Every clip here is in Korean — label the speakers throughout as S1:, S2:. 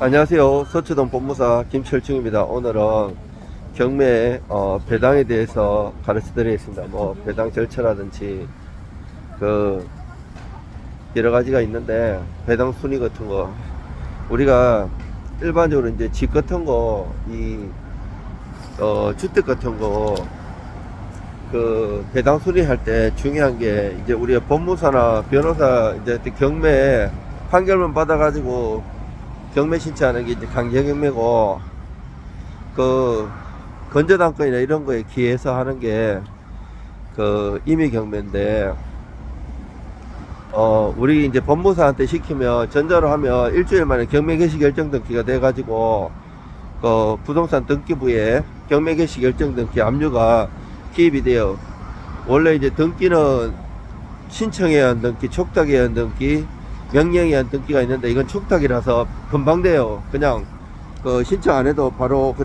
S1: 안녕하세요. 서초동 법무사 김철중입니다. 오늘은 경매 어, 배당에 대해서 가르쳐 드리겠습니다. 뭐 배당 절차라든지 그 여러 가지가 있는데 배당 순위 같은 거 우리가 일반적으로 이제 집 같은 거이 어, 주택 같은 거 그 배당 수리할 때 중요한 게 이제 우리가 법무사나 변호사 이제 경매 판결문 받아가지고 경매 신청하는 게 이제 강제 경매고 그 건저당권이나 이런 거에 기해서 하는 게 그 임의 경매인데 어 우리 이제 법무사한테 시키면 전자로 하면 일주일 만에 경매 개시 결정 등기가 돼 가지고 그 부동산 등기부에 경매 개시 결정 등기 압류가 기입이 돼요. 원래 이제 등기는 신청해야 한 등기, 촉탁해야 한 등기, 명령해야 한 등기가 있는데 이건 촉탁이라서 금방 돼요. 그냥 그 신청 안 해도 바로 그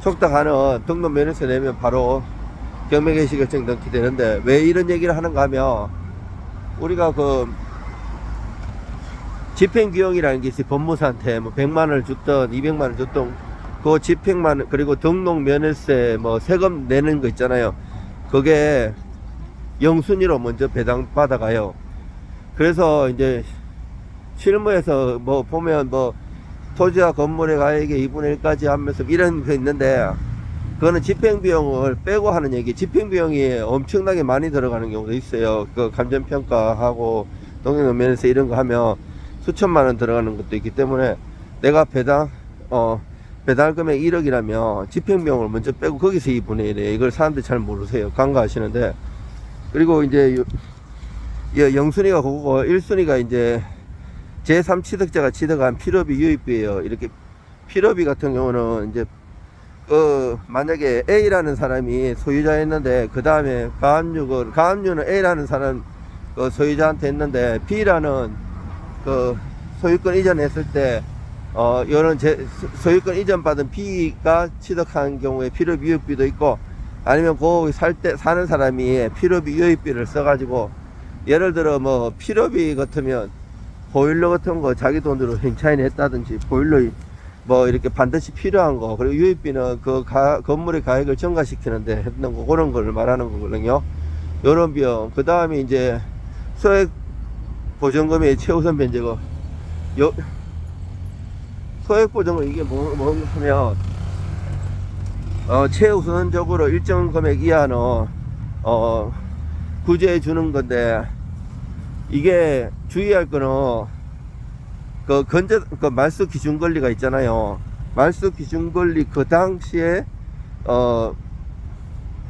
S1: 촉탁하는 등록 면에서 내면 바로 경매 개시 결정 등기 되는데 왜 이런 얘기를 하는가 하면 우리가 그 집행 비용이라는 게 있어요. 법무사한테 뭐 100만 원을 줬던 200만 원을 줬던 그 집행만 그리고 등록 면허세 뭐 세금 내는 거 있잖아요. 그게 영순위로 먼저 배당 받아가요. 그래서 이제 실무에서 뭐 보면 뭐 토지와 건물의 가액의 2분의 1까지 하면서 이런 게 있는데 그거는 집행 비용을 빼고 하는 얘기. 집행 비용이 엄청나게 많이 들어가는 경우도 있어요. 그 감정 평가하고 동행 면에서 이런 거 하면 수천만 원 들어가는 것도 있기 때문에 내가 배당 어 배달 금액 1억이라면 집행 비용을 먼저 빼고 거기서 2분의 1에 이걸 사람들이 잘 모르세요. 간과하시는데 그리고 이제 요- 요 영순위가 그거고 1순위가 이제 제3 취득자가 취득한 필요비 유입비예요. 이렇게 필요비 같은 경우는 이제 그 만약에 A라는 사람이 소유자였는데 그 다음에 가압류를 가압류는 A라는 사람 그 소유자한테 했는데 B라는 그 소유권 이전했을 때 어, 이런 제, 소- 소유권 이전 받은 B가 취득한 경우에 필요비 유입비도 있고 아니면 거기 살 때 사는 사람이 필요비 유입비를 써가지고 예를 들어 뭐 필요비 같으면 보일러 같은 거 자기 돈으로 행차인 했다든지 보일러 뭐 이렇게 반드시 필요한 거 그리고 유입비는 그 가, 건물의 가액을 증가시키는데 했는 거 그런 걸 말하는 거거든요. 요런 비용 그 다음에 이제 소액 보전금의 최우선 변제고 요 소액 보전금 이게 뭐, 뭐 하면 어, 최우선적으로 일정 금액 이하는 어, 구제해 주는 건데 이게 주의할 거는 그 건재 그 말소 기준 권리가 있잖아요. 말소 기준 권리 그 당시에 어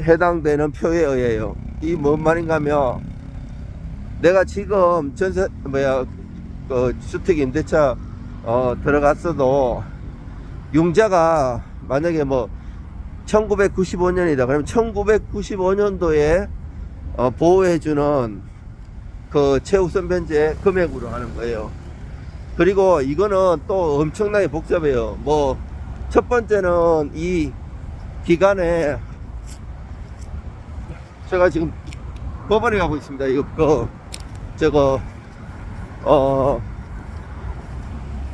S1: 해당되는 표에 의해요. 이 뭔 말인가 하면 내가 지금 전세 뭐야 그 주택 임대차 어 들어갔어도 융자가 만약에 뭐 1995년이다 그러면 1995년도에 어 보호해주는 그 최우선 변제 금액으로 하는 거예요. 그리고 이거는 또 엄청나게 복잡해요. 뭐, 첫 번째는 이 기간에 제가 지금 법원에 가고 있습니다. 이거, 그, 저거, 어,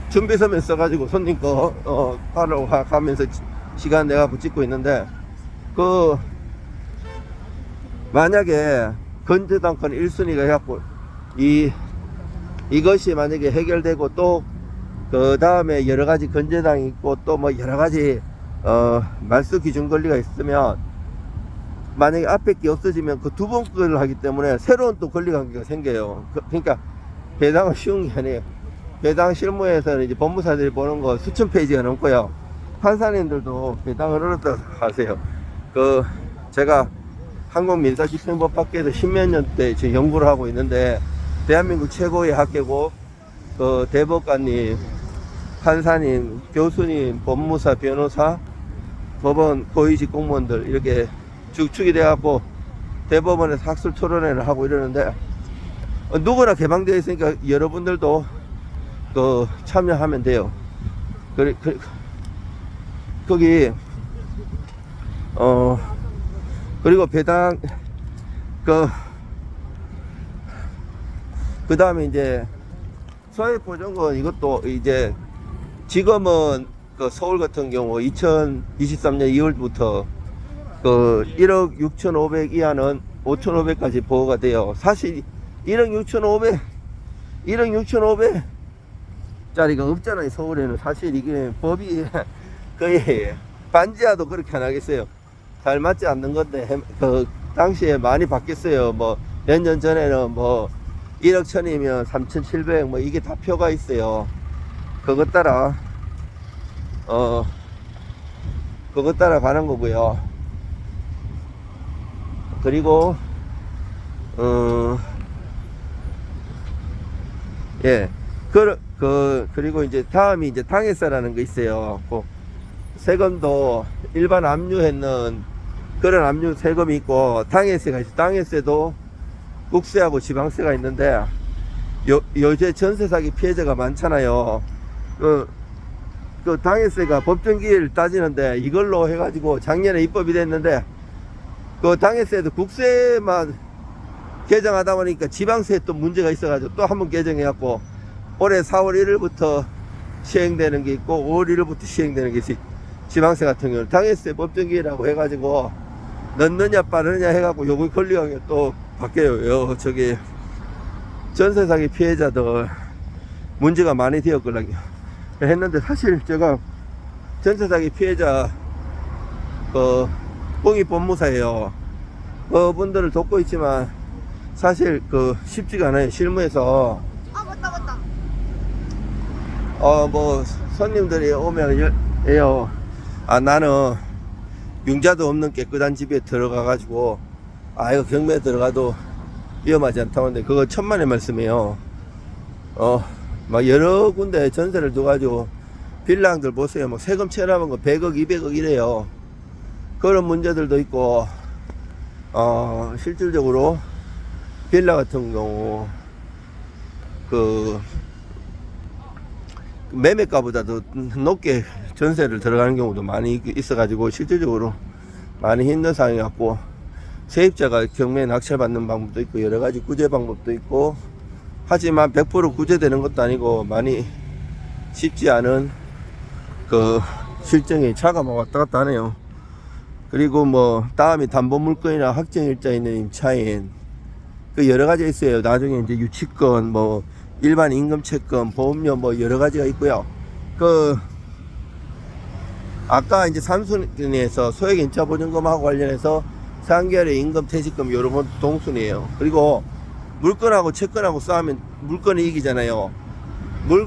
S1: 준비서면 써가지고 손님 거, 어, 가- 가면서 지- 시간 내가 붙잡고 있는데, 그, 만약에 건재당권 1순위가 해갖고, 이, 이것이 만약에 해결되고 또 그 다음에 여러 가지 건재당이 있고 또 뭐 여러 가지 어 말소 기준 권리가 있으면 만약에 앞에 게 없어지면 그 두번걸 하기 때문에 새로운 또 권리 관계가 생겨요. 그, 러니까 배당은 쉬운 게 아니에요. 배당 실무에서는 이제 법무사들이 보는 거 수천 페이지가 넘고요. 판사님들도 배당을 어렵다 하세요. 그 제가 한국 민사집행법 밖에서 십몇 년대 지금 연구를 하고 있는데 대한민국 최고의 학계고 그 대법관님, 판사님, 교수님, 법무사, 변호사, 법원 고위직 공무원들 이렇게 쭉축이 돼갖고 대법원에서 학술 토론회를 하고 이러는데 어, 누구나 개방되어 있으니까 여러분들도 그 참여하면 돼요. 그래, 그, 거기 어 그리고 배당 그그 다음에 이제 소액 보증금 이것도 이제 지금은 그 서울 같은 경우 2023년 2월부터 그 1억 6,500 이하는 5,500까지 보호가 돼요. 사실 1억 6,500, 1억 6,500 짜리가 없잖아요. 서울에는 사실 이게 법이 거의 반지하도 그렇게 안 하겠어요. 잘 맞지 않는 건데 그 당시에 많이 바뀌었어요. 뭐 몇 년 전에는 뭐 1억 천이면 3,700 뭐 이게 다 표가 있어요. 그것 따라 어 그것 따라 가는 거고요. 그리고 어 예. 그, 그, 그리고 이제 다음이 이제 당해세라는 거 있어요. 그 세금도 일반 압류했는 그런 압류 세금이 있고 당해세가 있어. 당해세도 국세하고 지방세가 있는데 요, 요새 전세 사기 피해자가 많잖아요. 그, 그 당해세가 법정기일 따지는데 이걸로 해가지고 작년에 입법이 됐는데 그 당해세도 국세만 개정하다 보니까 지방세 또 문제가 있어가지고 또 한 번 개정해갖고 올해 4월 1일부터 시행되는 게 있고 5월 1일부터 시행되는 게 있어요. 지방세 같은 경우는 당해세 법정기일하고 해가지고 넣느냐 빠르냐 해갖고 요거 권리하게 또 바뀌어요. 요 저기 전세 사기 피해자들 문제가 많이 되었거든요. 했는데 사실 제가 전세 사기 피해자 그 공익 법무사예요. 그분들을 돕고 있지만 사실 그 쉽지가 않아요. 실무에서
S2: 아 맞다 맞다.
S1: 어 뭐 손님들이 오면 여- 해요. 아 나는 융자도 없는 깨끗한 집에 들어가 가지고 아 이거 경매에 들어가도 위험하지 않다고 하는데 그거 천만의 말씀이에요. 어 막 여러 군데 전세를 둬가지고 빌랑들 보세요. 뭐 세금 체납한 거 100억, 200억 이래요. 그런 문제들도 있고 어 실질적으로 빌라 같은 경우 그 매매가보다도 높게 전세를 들어가는 경우도 많이 있어가지고 실질적으로 많이 힘든 상황이 갖고 세입자가 경매에 낙찰받는 방법도 있고 여러 가지 구제 방법도 있고 하지만 100% 구제되는 것도 아니고 많이 쉽지 않은 그 실정이 차가 막 왔다 갔다 하네요. 그리고 뭐 다음이 담보 물건이나 확정 일자 있는 임차인 그 여러 가지 있어요. 나중에 이제 유치권 뭐 일반 임금 채권, 보험료 뭐 여러 가지가 있고요. 그 아까 이제 삼순위에서 소액 임차 보증금하고 관련해서 3개월의 임금 퇴직금 요런 건 동순이에요. 그리고 물건하고 채권하고 싸우면 물건이 이기잖아요. 물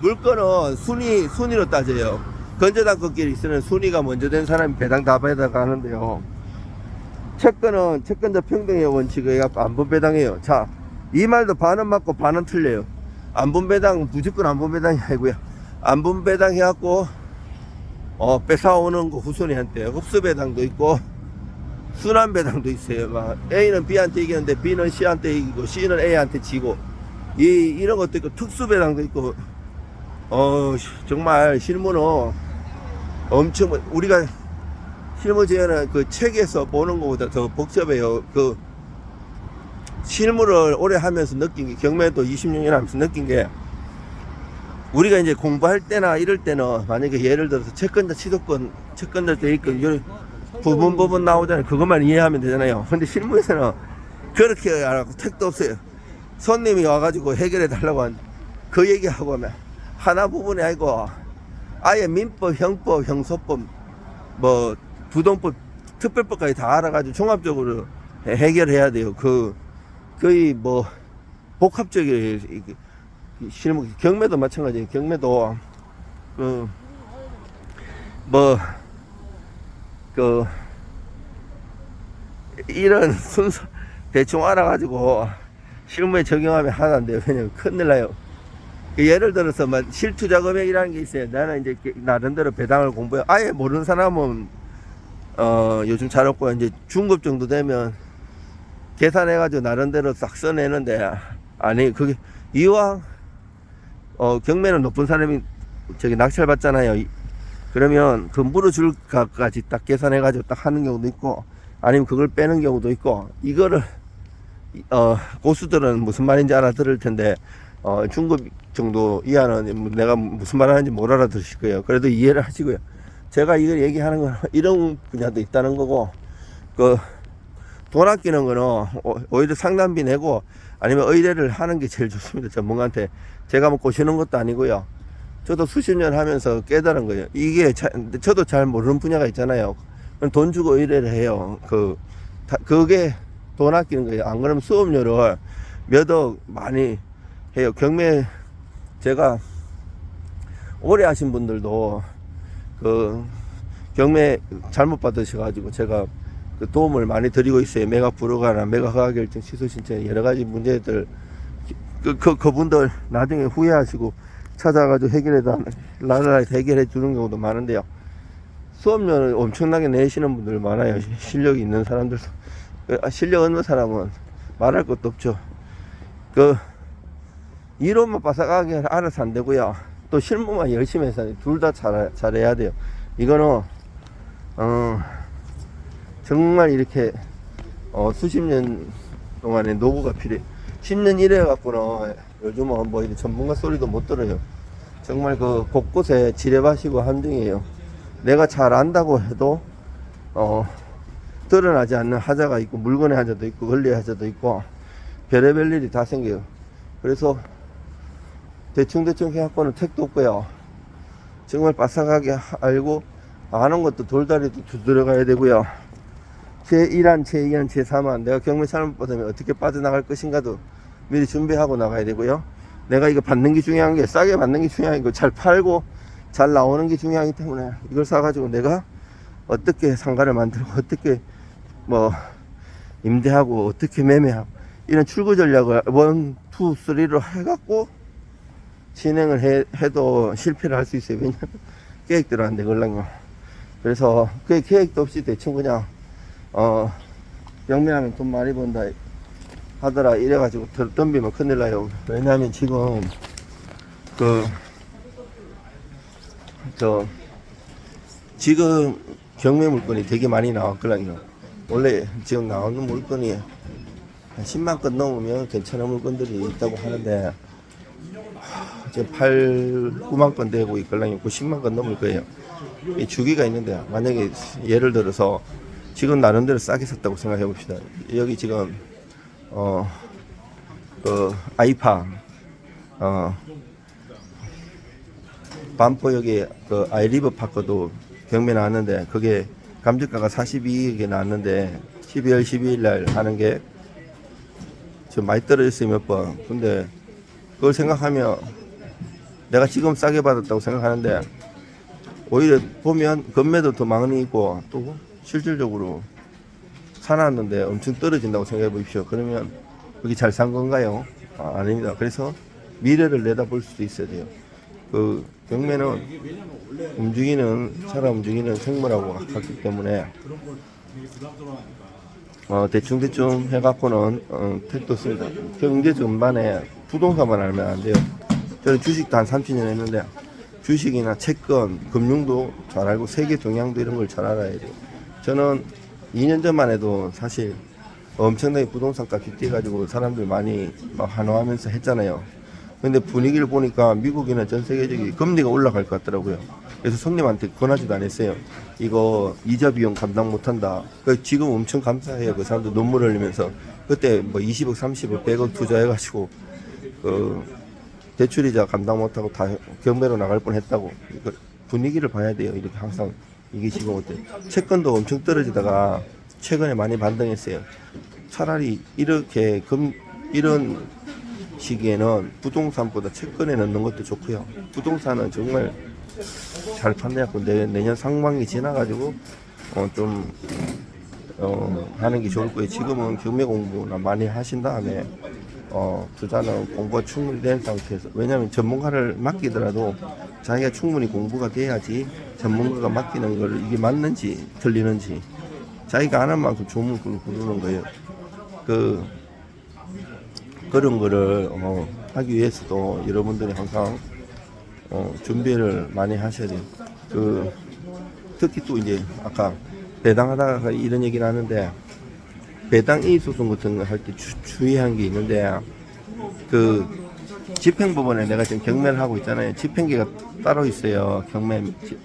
S1: 물건은 순위 순위로 따져요. 건재당 꺾기를 있으면 순위가 먼저 된 사람이 배당 다 배당하는데요. 채권은 채권자 평등의 원칙에 갖고 안분 배당해요. 자, 이 말도 반은 맞고 반은 틀려요. 안분 배당 무조건 안분 배당이 아니고요. 안분 배당 해갖고 어 뺏어오는 거 후손이한테 흡수 배당도 있고 순환 배당도 있어요. 막 A는 B한테 이기는데 B는 C한테 이기고 C는 A한테 지고 이 이런 것도 있고 특수 배당도 있고 어 정말 실무는 엄청 우리가 실무제는 그 책에서 보는 것보다 더 복잡해요. 그 실무를 오래 하면서 느낀 게 경매도 26년 하면서 느낀 게 우리가 이제 공부할 때나 이럴 때는 만약에 예를 들어서 채권자 취소권 채권자 대입권 이런 부분 부분 나오잖아요. 그것만 이해하면 되잖아요. 근데 실무에서는 그렇게 안 하고 택도 없어요. 손님이 와가지고 해결해 달라고 한 그 얘기하고 하면 하나 부분이 아니고 아예 민법, 형법, 형소법, 뭐 부동법, 특별법까지 다 알아가지고 종합적으로 해- 해결해야 돼요. 그 거의 뭐 복합적인 이게 실무 경매도 마찬가지예요. 경매도 그 뭐 그 이런 순서 대충 알아가지고 실무에 적용하면 하나도 안 돼요. 왜냐면 큰일 나요. 그 예를 들어서 막 실투자 금액이라는 게 있어요. 나는 이제 게- 나름대로 배당을 공부해. 아예 모르는 사람은 어 요즘 잘 없고 이제 중급 정도 되면 계산해가지고 나름대로 싹 써내는데 아니 그게 이왕 어 경매는 높은 사람이 저기 낙찰 받잖아요. 이- 그러면 그 물어줄 가까지 딱 계산해가지고 딱 하는 경우도 있고 아니면 그걸 빼는 경우도 있고 이거를 어 고수들은 무슨 말인지 알아들을 텐데 어 중급 정도 이하는 뭐 내가 무슨 말 하는지 못 알아들으실 거예요. 그래도 이해를 하시고요. 제가 이걸 얘기하는 건 이런 분야도 있다는 거고, 그, 돈 아끼는 거는 오- 오히려 상담비 내고 아니면 의뢰를 하는 게 제일 좋습니다. 전문가한테. 제가 뭐 꼬시는 것도 아니고요. 저도 수십 년 하면서 깨달은 거예요. 이게 자- 저도 잘 모르는 분야가 있잖아요. 돈 주고 의뢰를 해요. 그, 다- 그게 돈 아끼는 거예요. 안 그러면 수업료를 몇 억 많이 해요. 경매 제가 오래 하신 분들도 그 경매 잘못 받으셔가지고 제가 그 도움을 많이 드리고 있어요. 매각 불허가나 매각 허가 결정 취소 신청 여러 가지 문제들 그, 그 그분들 나중에 후회하시고 찾아가지고 해결해다 나라에 해결해 주는 경우도 많은데요. 수업료를 엄청나게 내시는 분들 많아요. 실력이 있는 사람들 그, 아, 실력 없는 사람은 말할 것도 없죠. 그 이론만 바삭하게 알아서 안 되고요. 또 실무만 열심히 해서 둘 다 잘, 잘해야 돼요. 이거는, 어, 정말 이렇게, 어, 수십 년 동안의 노고가 필요해. 10년 일해 갖고는 요즘은 뭐 이런 전문가 소리도 못 들어요. 정말 그 곳곳에 지뢰밭이고 한등이에요. 내가 잘 안다고 해도, 어, 드러나지 않는 하자가 있고, 물건의 하자도 있고, 권리의 하자도 있고, 별의별 일이 다 생겨요. 그래서 대충대충 해갖고는 택도 없고요. 정말 바삭하게 하- 알고 아는 것도 돌다리도 두드려가야 되고요. 제1안, 제2안, 제3안 내가 경매 받으면 어떻게 빠져나갈 것인가도 미리 준비하고 나가야 되고요. 내가 이거 받는 게 중요한 게 싸게 받는 게 중요한 거잘 팔고 잘 나오는 게 중요하기 때문에 이걸 사가지고 내가 어떻게 상가를 만들고 어떻게 뭐 임대하고 어떻게 매매하고 이런 출구 전략을 원, 투, 쓰리로 해갖고 진행을 해, 해도 실패를 할 수 있어요. 왜냐면 계획대로 안 되걸랑요. 그래서 그 계획도 없이 대충 그냥 어 경매하면 돈 많이 번다 하더라 이래가지고 덜 덤비면 큰일 나요. 왜냐면 지금 그 저 지금 경매 물건이 되게 많이 나왔거든요. 원래 지금 나오는 물건이 한 10만 건 넘으면 괜찮은 물건들이 있다고 하는데 하, 지금 8, 9만 건 되고 있걸랑요. 90만 건 넘을 거예요. 이 주기가 있는데 만약에 예를 들어서 지금 나름대로 싸게 샀다고 생각해 봅시다. 여기 지금 어 그 아이파 어 반포역에 그 아이리버 파크도 경매 나왔는데 그게 감정가가 42억에 나왔는데 12월 12일 날 하는 게 지금 많이 떨어졌어요 몇 번. 근데 그걸 생각하면 내가 지금 싸게 받았다고 생각하는데 오히려 보면 건매도 더 많이 있고 또 실질적으로 사놨는데 엄청 떨어진다고 생각해 보십시오. 그러면 여기 잘산 건가요? 아, 아닙니다. 그래서 미래를 내다볼 수도 있어야 돼요. 그 경매는 움직이는 사람 움직이는 생물하고 같기 때문에 어, 대충 대충 해갖고는 어, 택도 씁니다. 경제 전반에 부동산만 알면 안 돼요. 저는 주식도 한 30년 했는데 주식이나 채권, 금융도 잘 알고 세계 동향도 이런 걸 잘 알아야 돼요. 저는 2년 전만 해도 사실 엄청나게 부동산 값이 뛰어가지고 사람들 많이 막 환호하면서 했잖아요. 근데 분위기를 보니까 미국이나 전 세계적인 금리가 올라갈 것 같더라고요. 그래서 손님한테 권하지도 않았어요. 이거 이자 비용 감당 못한다. 그 지금 엄청 감사해요. 그 사람들 눈물 흘리면서 그때 뭐 20억, 30억, 100억 투자해가지고 그 대출이자 감당 못하고 다 경매로 나갈 뻔했다고. 이거 분위기를 봐야 돼요. 이렇게 항상 이게 지금 어때? 채권도 엄청 떨어지다가 최근에 많이 반등했어요. 차라리 이렇게 금 이런 시기에는 부동산보다 채권에 넣는 것도 좋고요. 부동산은 정말 잘 판매하고 내, 내년 상반기 지나가지고 어, 좀 어, 하는 게 좋을 거예요. 지금은 경매 공부나 많이 하신 다음에 어, 투자는 공부가 충분히 된 상태에서 왜냐하면 전문가를 맡기더라도 자기가 충분히 공부가 돼야지 전문가가 맡기는 걸 이게 맞는지 틀리는지 자기가 아는 만큼 좋은 걸 부르는 거예요. 그 그런 거를 어, 하기 위해서도 여러분들이 항상 어, 준비를 많이 하셔야 돼요. 그 특히 또 이제 아까 배당하다가 이런 얘기를 하는데 배당 이의 소송 같은 거 할 때 주의한 게 있는데 그 집행법원에 내가 지금 경매를 하고 있잖아요. 집행계가 따로 있어요. 경매 지-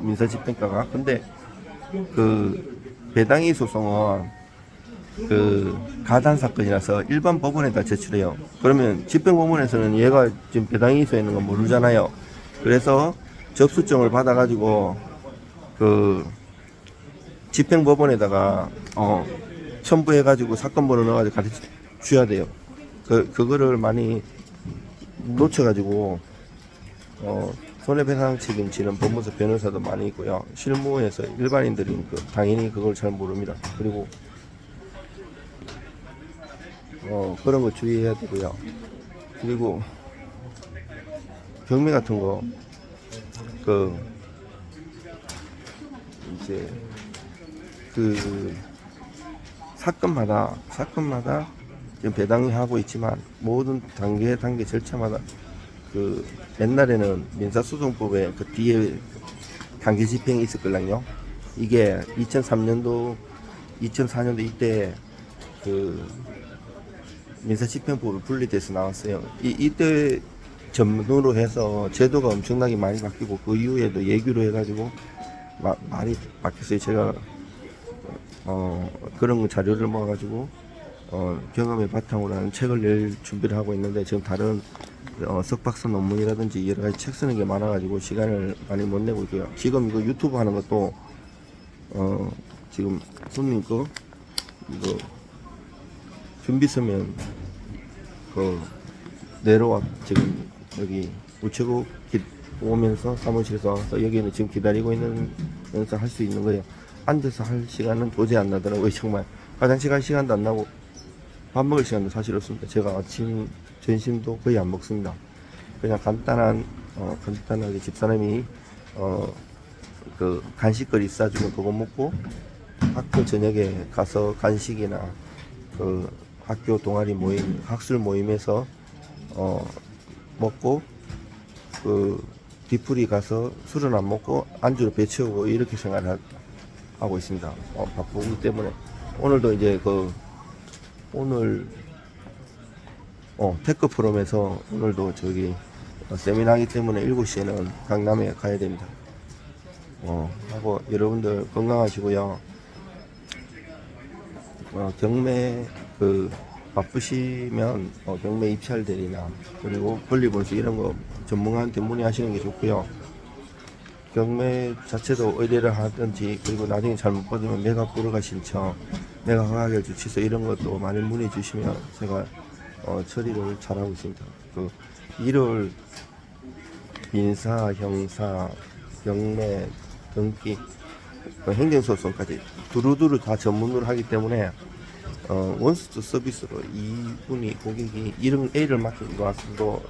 S1: 민사 집행과가. 근데 그 배당이 소송은 그 가단 사건이라서 일반 법원에다 제출해요. 그러면 집행법원에서는 얘가 지금 배당이 서 있는 건 모르잖아요. 그래서 접수증을 받아가지고 그 집행법원에다가 어 첨부해가지고 사건 번호 넣어가지고 가르쳐 줘야 돼요. 그 그거를 많이 놓쳐가지고 어 손해배상 책임지는 법무사 변호사도 많이 있고요. 실무에서 일반인들은 그 당연히 그걸 잘 모릅니다. 그리고 어 그런 거 주의해야 되고요. 그리고 경매 같은 거 그 이제 그 사건마다 사건마다 지금 배당이 하고 있지만 모든 단계 단계 절차마다 그 옛날에는 민사소송법에 그 뒤에 단계 집행이 있을 걸랑요. 이게 2003년도 2004년도 이때 그 민사집행법이 분리돼서 나왔어요. 이 이때 전문으로 해서 제도가 엄청나게 많이 바뀌고 그 이후에도 예규로 해가지고 마, 많이 바뀌었어요. 제가 어, 그런 자료를 모아가지고 어, 경험의 바탕으로 하는 책을 낼 준비를 하고 있는데 지금 다른 어, 석박사 논문이라든지 여러 가지 책 쓰는 게 많아가지고 시간을 많이 못 내고 있고요. 지금 이거 유튜브 하는 것도 어, 지금 손님 거 이거 준비 서면 그 내려와 지금 여기 우체국 기- 오면서 사무실에서 여기는 지금 기다리고 있는 면서 할수 있는 거예요. 앉아서 할 시간은 도저히 안 나더라고요. 정말 화장실 갈 시간도 안 나고 밥 먹을 시간도 사실 없습니다. 제가 아침 점심도 거의 안 먹습니다. 그냥 간단한 어, 간단하게 집사람이 어, 그 간식거리 싸주면 그거 먹고 학교 저녁에 가서 간식이나 그 학교 동아리 모임, 학술 모임에서 어 먹고 그 뒤풀이 가서 술은 안 먹고 안주로 배 채우고 이렇게 생활을 하- 하고 있습니다. 어, 바쁘기 때문에 오늘도 이제 그 오늘 어 테크 프롬에서 오늘도 저기 어, 세미나하기 때문에 7시에는 강남에 가야 됩니다. 어 하고 여러분들 건강하시고요. 어, 경매 그 바쁘시면 어, 경매 입찰 대리나 그리고 권리본수 이런 거 전문가한테 문의하시는 게 좋고요. 경매 자체도 의뢰를 하든지 그리고 나중에 잘못 받으면 매각 불허가 신청, 매각 허가결 취소 이런 것도 많이 문의해 주시면 제가 어, 처리를 잘하고 있습니다. 그 일월 민사, 형사, 경매, 등기, 그 행정소송까지 두루두루 다 전문으로 하기 때문에 어, 원스톱 서비스로 이분이 고객이 이런 A를 맡은 것 같아도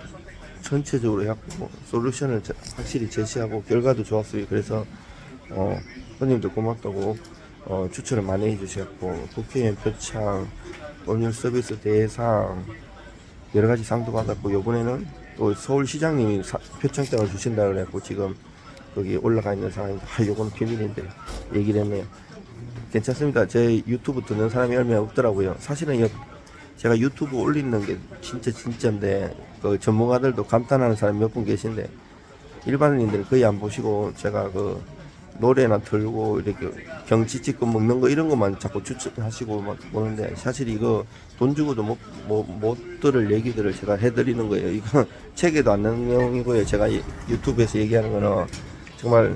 S1: 전체적으로 해갖고 솔루션을 저- 확실히 제시하고 결과도 좋았어요. 그래서 어, 손님도 고맙다고 어, 추천을 많이 해주셨고 국회의원 표창, 법률 서비스 대상 여러 가지 상도 받았고 이번에는 또 서울시장님이 사- 표창장을 주신다 그래갖고 지금 거기 올라가 있는 상황인데 아 요건 비밀인데 얘기를 했네요. 괜찮습니다. 제 유튜브 듣는 사람이 얼마 없더라고요. 사실은 여- 제가 유튜브 올리는 게 진짜 진짜인데 그 전문가들도 감탄하는 사람이 몇분 계신데 일반인들은 거의 안 보시고 제가 그 노래나 틀고 이렇게 경치 찍고 먹는 거 이런 것만 자꾸 추천하시고 막 보는데 사실 이거 돈 주고도 못, 못, 못 들을 얘기들을 제가 해드리는 거예요. 이거 책에도 안 나오는 내용이고요. 제가 이- 유튜브에서 얘기하는 거는 정말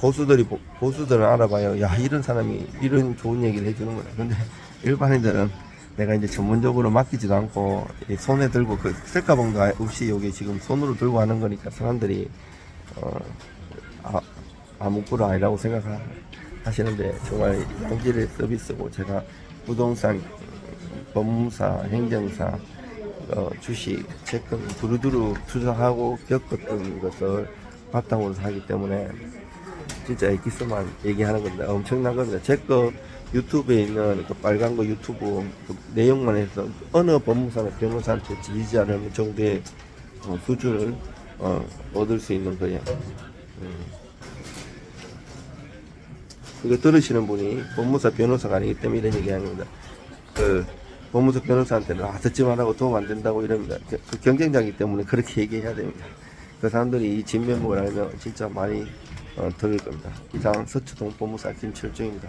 S1: 고수들이 보- 고수들은 알아봐요. 야 이런 사람이 이런 좋은 얘기를 해주는 거야. 근데 일반인들은 내가 이제 전문적으로 맡기지도 않고 이 손에 들고 그 셀카봉도 없이 여기 지금 손으로 들고 하는 거니까 사람들이 어, 아, 아무 꼴 아니라고 생각하시는데 정말 양질의 서비스고 제가 부동산, 법무사, 행정사, 어, 주식, 채권 두루두루 투자하고 겪었던 것을 바탕으로 하기 때문에 진짜 엑기스만 얘기하는 건데 엄청난 겁니다. 제거 유튜브에 있는 그 빨간 거 유튜브 그 내용만 해서 어느 법무사나 변호사한테 지지지 않을 정도의 어, 수준을 어, 얻을 수 있는 거예요. 음. 이거 들으시는 분이 법무사 변호사가 아니기 때문에 이런 얘기 겁니다. 그 법무사 변호사한테는 아 듣지 말라고 도움 안 된다고 이럽니다. 그- 그 경쟁자이기 때문에 그렇게 얘기해야 됩니다. 그 사람들이 이 진면목을 알면 진짜 많이 어, 들을 겁니다. 이상 서초동 법무사 김철중입니다.